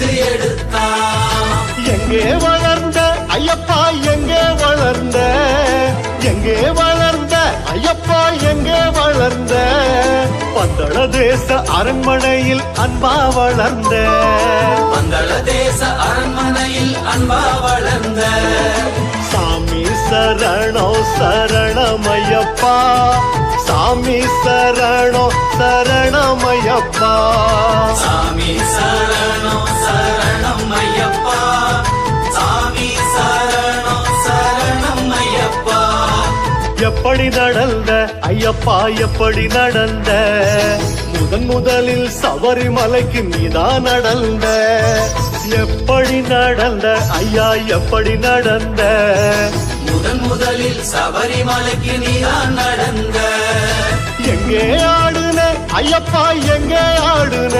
பெத்து எடுத்தான் எங்கே வளர்ந்த ஐயப்பா எங்கே வளர்ந்த? எங்கே வளர்ந்த ஐயப்பா எங்கே வளர்ந்த? பந்தள தேச அரண்மனையில் அன்பா வளர்ந்த. பந்தள தேச அரண்மனையில் அன்பா வளர்ந்த. சாமி சரணோ சரணமையப்பா சாமி சரணோ சரணமையப்பா எப்படி நடந்த? ஐயப்பா எப்படி நடந்த? முதன் முதலில் சபரிமலைக்கு நீதான் நடந்த. எப்படி நடந்த? ஐயா எப்படி நடந்த? முதன் முதலில் சபரிமலைக்கு நீதான் நடந்த. எங்கே ஆடுன? ஐயப்பா எங்கே ஆடுன?